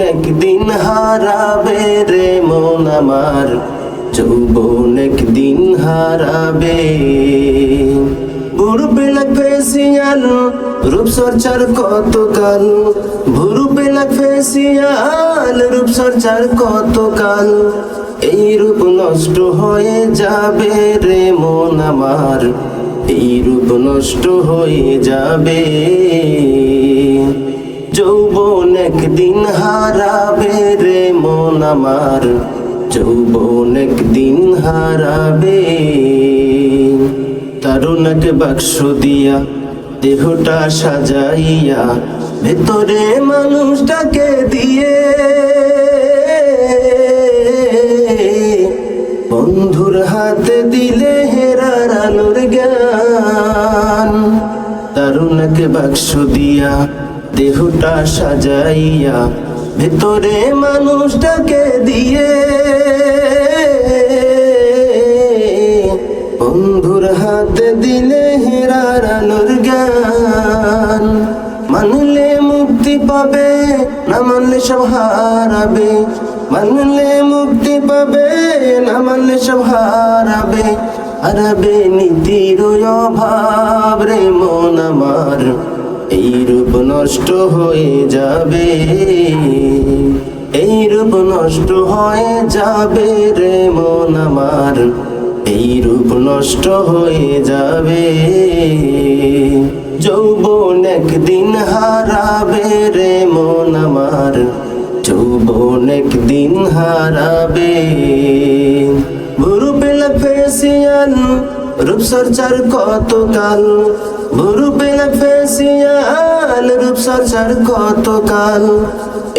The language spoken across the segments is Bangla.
একদিন হারাবে রে মন আমার। যৌবন একদিন হারাবে। বুড়ো লাগবে সিয়াল রূপ সরচার কত কাল ভুরু লাগবে সিয়াল রূপ সরচার কত কাল এই রূপ নষ্ট হয়ে যাবে রে মন আমার। এই রূপ নষ্ট হয়ে যাবে। যৌবন একদিন হারাবে রে মন আমার। যৌবন একদিন হারাবে। তারুণকে বাক্স দিয়া দেহটা সাজাইয়া ভেতরে মানুষটাকে দিয়ে। বন্ধুর হাতে দিলে হেরার আলোর জ্ঞান। তারুণকে বাক্স দিয়া দেহটা সাজাইয়া ভেতরে মানুষটাকে দিয়ে। বন্ধুর হাতে দিলে হেরার আলোর জ্ঞান। মানলে মুক্তি পাবে, না মানলে সব হারাবে। মানলে মুক্তি পাবে, না মানলে সব হারাবে। হারাবে নীতির অভাব রে মন আমার। এই রূপ নষ্ট হয়ে যাবে। এই রূপ নষ্ট হয়ে যাবে রে মন আমার। এই রূপ নষ্ট হয়ে যাবে। যৌবন একদিন হারাবে রে মন আমার। যৌবন একদিন হারাবে। রূপ কতকাল কত কাল বুরু পেলা ফেসিয়াল রূপ সরচার কত কাল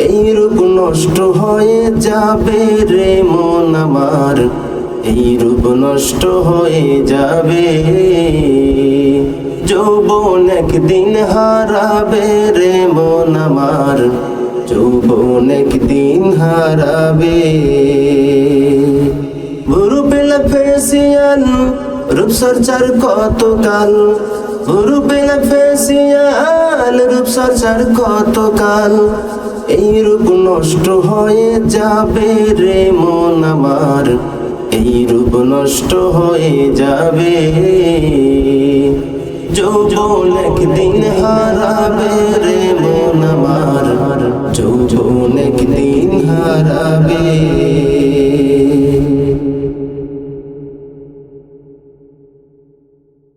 এই রূপ নষ্ট হয়ে যাবে রে মন আমার, এই রূপ নষ্ট হয়ে যাবে। যৌবন একদিন হারাবে রে মন আমার, যৌবন একদিন হারাবে। রূপ কতকাল কত কাল বুরু পেলা ফেসিয়াল রূপ সরচার কত কাল এই রূপ নষ্ট হয়ে যাবে রে মন আমার। এই রূপ নষ্ট হয়ে যাবে। যৌবন একদিন হারাবে রে মন আমার। যৌবন একদিন হারাবে